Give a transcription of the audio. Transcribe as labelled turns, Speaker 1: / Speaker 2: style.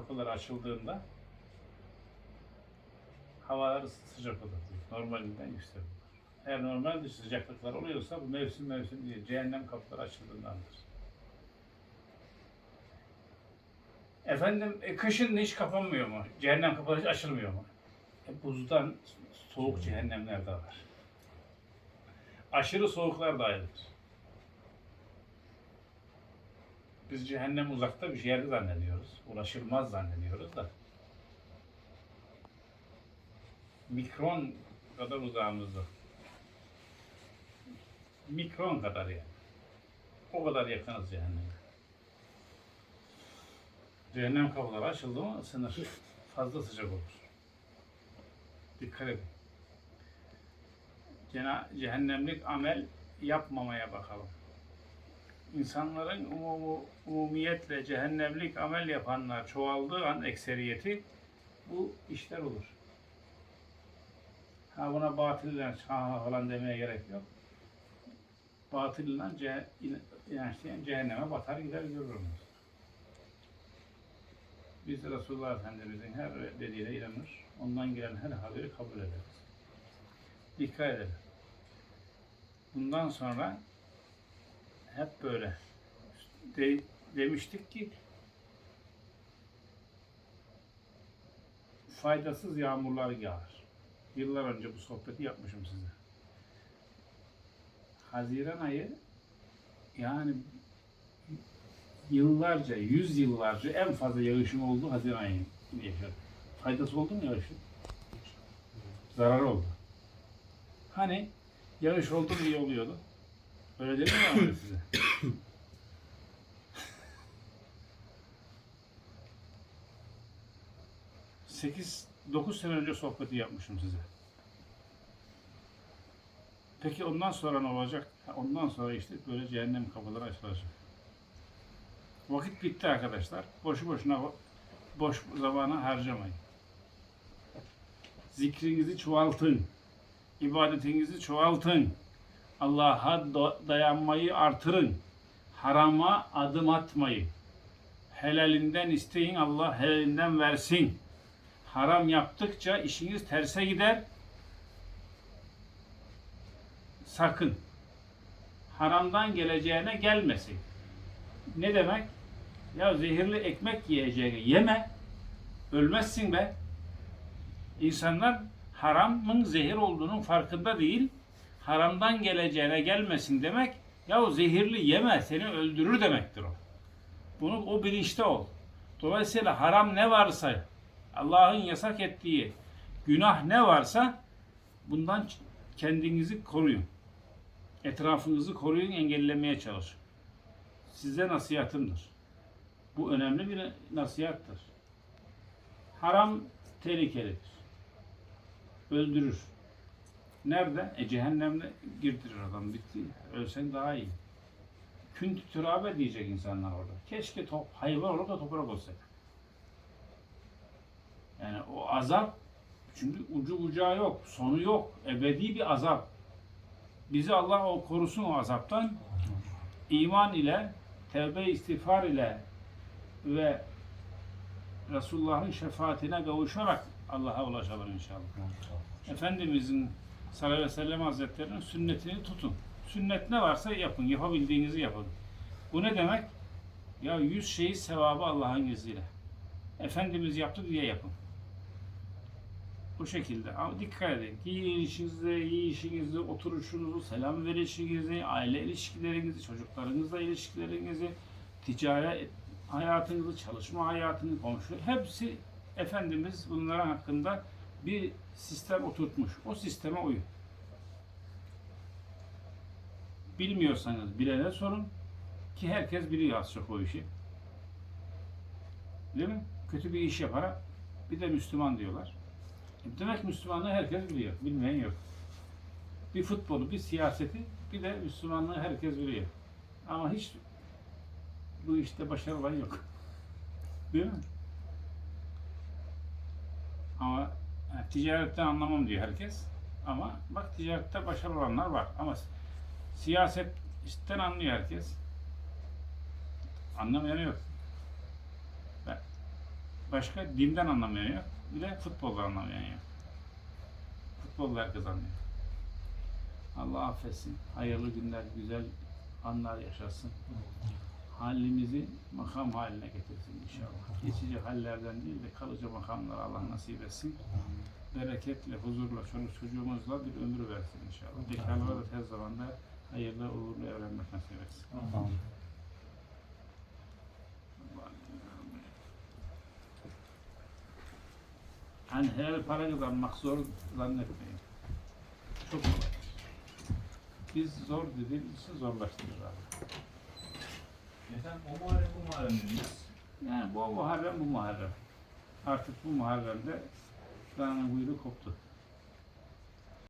Speaker 1: kapıları açıldığında havalar sıcak olur. Normalinden yüksek olur. Eğer normal dışı sıcaklıklar oluyorsa bu mevsim mevsim değil. Cehennem kapıları açıldığındandır. Efendim e, kışın hiç kapanmıyor mu? Cehennem kapıları hiç açılmıyor mu? E, buzdan soğuk cehennemler de var. Aşırı soğuklar da ayrıdır. Biz cehennem uzakta bir yerde zannediyoruz. Ulaşılmaz zannediyoruz da. Mikron kadar uzağımızda. Mikron kadar yani. O kadar yakınız cehenneme. Cehennem kapıları açıldı mı ısınır. Fazla sıcak olur. Dikkat edin. Cehennemlik amel yapmamaya bakalım. İnsanların umumu, umumiyetle cehennemlik amel yapanlar çoğaldığı an ekseriyeti bu işler olur. Ha buna batılle ha falan demeye gerek yok. Batılle ce, inançlayan cehenneme batar gider görürüz. Biz Resulullah Efendimizin her dediğine inanır. Ondan gelen her haberi kabul ederiz. Dikkat edelim. Bundan sonra hep böyle de, demiştik ki faydasız yağmurlar yağar. Yıllar önce bu sohbeti yapmışım size. Haziran ayı yani yıllarca, yüz yıllarca en fazla yağışın olduğu Haziran ayı. Faydası oldu mu yağışın? Zarar oldu. Hani yağış oldu iyi oluyordu. Öyle değil mi abi size? Sekiz, dokuz sene önce sohbeti yapmışım size. Peki ondan sonra ne olacak? Ondan sonra işte böyle cehennem kapıları açılacak. Vakit bitti arkadaşlar. Boşu boşuna boş zamanı harcamayın. Zikrinizi çoğaltın. İbadetinizi çoğaltın. Allah'a da- dayanmayı artırın. Harama adım atmayın. Helalinden isteyin Allah helalinden versin. Haram yaptıkça işiniz terse gider. Sakın. Haramdan geleceğine gelmesin. Ne demek? Ya zehirli ekmek yiyeceğini yeme. Ölmezsin be. İnsanlar haramın zehir olduğunun farkında değil. Haramdan geleceğine gelmesin demek. Ya o zehirli yeme seni öldürür demektir o. Bunu o bilinçte ol. Dolayısıyla haram ne varsa Allah'ın yasak ettiği günah ne varsa bundan kendinizi koruyun. Etrafınızı koruyun, engellemeye çalışın. Size nasihatımdır. Bu önemli bir nasihattır. Haram tehlikelidir. Öldürür. Nerede? E cehennemde girdirir adam bitti. Ölsen daha iyi. Künt türabe diyecek insanlar orada. Keşke top, hayvan olup da toprak olsak. Yani o azap çünkü ucu bucağı yok, sonu yok. Ebedi bir azap. Bizi Allah o korusun o azaptan. İman ile, tevbe istiğfar ile ve Resulullah'ın şefaatine kavuşarak Allah'a ulaşalım inşallah. Efendimizin sallallahu aleyhi ve sellem hazretlerinin sünnetini tutun. Sünnet ne varsa yapın, yapabildiğinizi yapın. Bu ne demek? Ya yüz şeyi sevabı Allah'ın izniyle. Efendimiz yaptı diye yapın. Bu şekilde. Ama dikkat edin. Giyinişinizde, yiyişinizde, oturuşunuzu, selam verişinizi, aile ilişkilerinizi, çocuklarınızla ilişkilerinizi, ticaret hayatınızı, çalışma hayatınızı, komşu hepsi Efendimiz bunların hakkında bir sistem oturtmuş. O sisteme uyun. Bilmiyorsanız bilene sorun ki herkes biliyor az çok o işi. Değil mi? Kötü bir iş yapar bir de Müslüman diyorlar. E Demek Müslümanlığı herkes biliyor. Bilmeyen yok. Bir futbolu, bir siyaseti, bir de Müslümanlığı herkes biliyor. Ama hiç bu işte başarı olan yok. Değil mi? Ama ticaretten anlamam diyor herkes. Ama bak ticarette başarılı olanlar var. Ama siyasetten anlıyor herkes. Anlamayan yok. Başka dinden anlamayan yok. Bir de futboldan anlamayan yok. Futbolda herkes anlıyor. Allah affetsin. Hayırlı günler, güzel anlar yaşasın. Halimizi makam haline getirsin inşallah. Geçici hallerden değil de kalıcı makamlar Allah nasip etsin. Bereketle, huzurla, çoluk çocuğumuzla bir ömür versin inşallah. Bekarlara da tez zamanda hayırlı, uğurlu evlenmek nasip etsin. Hani her para kazanmak zor zannetmeyin. Çok kolay. Biz zor dediğimiz için zorlaştırır abi.
Speaker 2: Efendim o Muharrem bu Muharrem dediniz.
Speaker 1: Yani bu Muharrem bu Muharrem. Artık bu Muharrem'de dağının kuyruğu koptu.